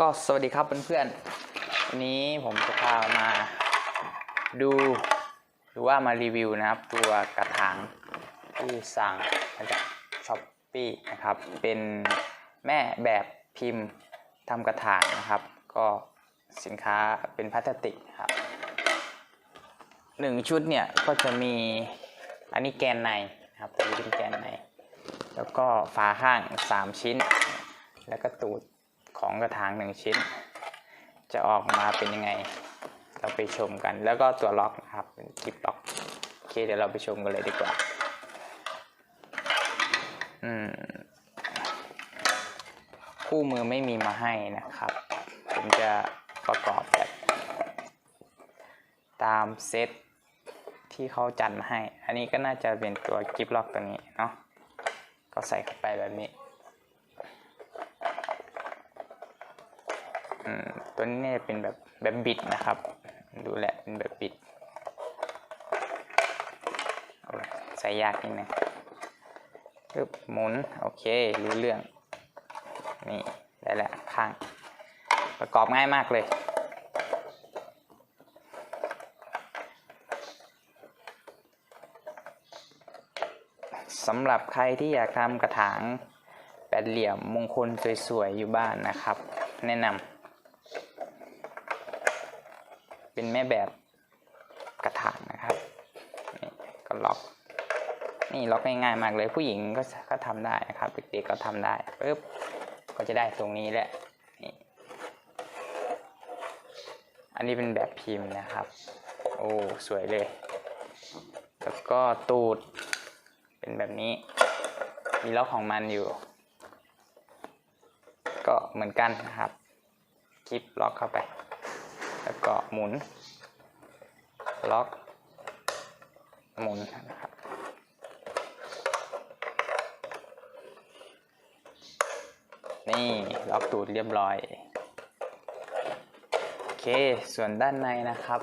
ก็สวัสดีครับเพื่อนๆวันนี้ผมจะพามาดูหรือว่ามารีวิวนะครับ ตัวกระถางที่สั่งมาจากช้อปปี้นะครับ เป็นแม่แบบพิมพ์ทำกระถางนะครับ ก็สินค้าเป็นพลาสติกครับหนึ่งชุดเนี่ยก็จะมีอันนี้แกนในนะครับตัวนี้เป็นแกนใน แล้วก็ฝาข้าง 3 ชิ้น แล้วก็ตูด ของกระถางหนึ่งชิ้น จะออกมาเป็นยังไง เราไปชมกัน แล้วก็ตัวล็อกนะครับเป็นคลิปล็อกโอเคเดี๋ยวเราไปชมกันเลยดีกว่าอืมคู่มือไม่มีมาให้นะครับ ผมจะประกอบแบบตามเซตที่เขาจัดมาให้ อันนี้ก็น่าจะเป็นตัวกิฟล็อกตัวนี้เนาะ ก็ใส่เข้าไปแบบนี้ อืม ตัวนี้เนี่ยเป็นแบบแบบบิดนะครับ ดูแหละเป็นแบบบิดเอาละใส่ยากนิดนึงปึ๊บหมุน โอเค รู้เรื่อง นี่ ได้แล้วข้าง ประกอบง่ายมากเลยสำหรับใครที่อยากทำกระถางแปดเหลี่ยมมงคลสวยๆ อยู่บ้านนะครับ แนะนำ เป็นแม่แบบกระถางนะครับนี่ก็ล็อก นี่ล็อกง่ายๆมากเลย ผู้หญิงก็ก็ทำได้นะครับเด็กๆก็ทำได้ปึ๊บก็จะได้ตรงนี้แหละนี่อันนี้เป็นแบบพิมพ์นะครับ โอ้สวยเลย แล้วก็ตูดเป็นแบบนี้ มีล็อกของมันอยู่ ก็เหมือนกันนะครับ คลิปล็อกเข้าไป แล้วก็หมุน ล็อก หมุนนะครับนี่ล็อกตูดเรียบร้อย โอเค ส่วนด้านในนะครับ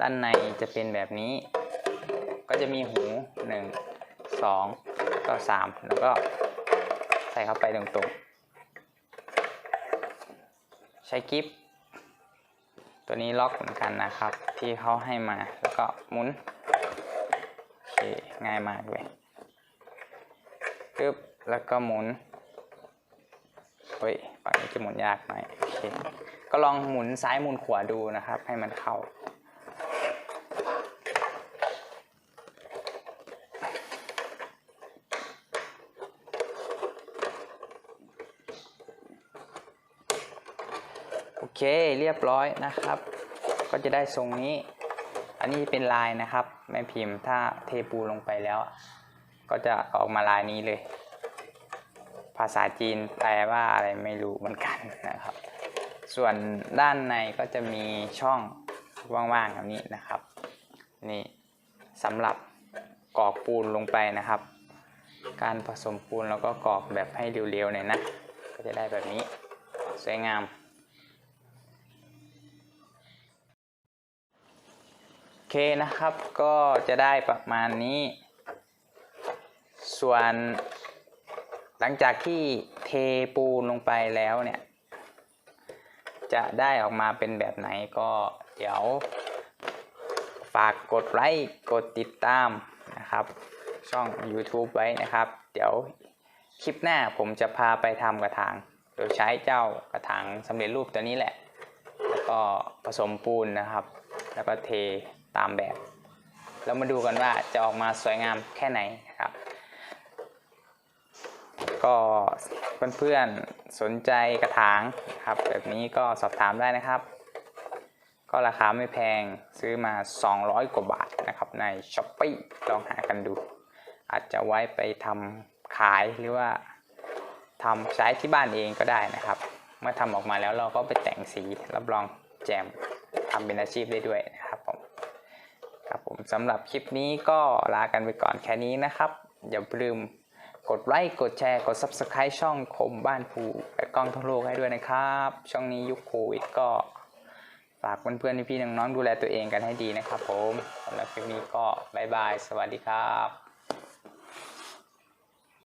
ด้านในจะเป็นแบบนี้ ก็จะมีหูหนึ่งสองก็สามแล้วก็ใส่เข้าไปตรงๆ ใช้กิฟตั ตัวนี้ล็อกเหมือนกันนะครับ ที่เขาให้มาแล้วก็หมุนโอเคง่ายมากเลยปึ๊บแล้วก็หมุนเฮ้ยฝั่งนี้จะหมุนยากหน่อยโอเคก็ลองหมุนซ้ายหมุนขวาดูนะครับ ให้มันเข้า เคเรียบร้อยนะครับ ก็จะได้ทรงนี้ อันนี้เป็นลายนะครับแม่พิมพ์ถ้าเทปูลงไปแล้ว ก็จะออกมาลายนี้เลย ภาษาจีนแปลว่าอะไรไม่รู้เหมือนกันนะครับ ส่วนด้านในก็จะมีช่องว่างๆแบบนี้นะครับ นี่สำหรับกรอกปูนลงไปนะครับ การผสมปูนแล้วก็กรอกแบบให้เร็วๆหน่อยนะ ก็จะได้แบบนี้สวยงาม เคนะครับก็จะได้ประมาณนี้ ส่วนหลังจากที่เทปูนลงไปแล้วเนี่ย จะได้ออกมาเป็นแบบไหนก็เดี๋ยว ฝากกดไลค์กดติดตามนะครับ ช่อง YouTube ไว้นะครับ เดี๋ยวคลิปหน้าผมจะพาไปทำกระถาง โดยใช้เจ้ากระถางสำเร็จรูปตัวนี้แหละ แล้วก็ผสมปูนนะครับ แล้วก็เท ตามแบบแล้วมาดูกันว่าจะออกมาสวยงามแค่ไหนนะครับ ก็เพื่อนๆสนใจกระถางครับแบบนี้ก็สอบถามได้นะครับ ก็ราคาไม่แพงซื้อมา 200 กว่าบาทนะครับใน s h อ p e e ลองหากันดู อาจจะไว้ไปทำขายหรือว่าทำใช้ที่บ้านเองก็ได้นะครับ เมื่อทำออกมาแล้วเราก็ไปแต่งสีรับรองแจมทำเป็นอาชีพได้ด้วยนะครับ ครับผมสำหรับคลิปนี้ก็ลากันไปก่อนแค่นี้นะครับ อย่าลืมกดไลค์กดแชร์กด Subscribe ช่องคมบ้านภูและกล้องทั่วโลกให้ด้วยนะครับ ช่องนี้ยุคโควิดก็ฝากเพื่อนๆพี่ๆน้องๆดูแลตัวเองกันให้ดีนะครับผมสำหรับคลิปนี้ก็บายบาย สวัสดีครับ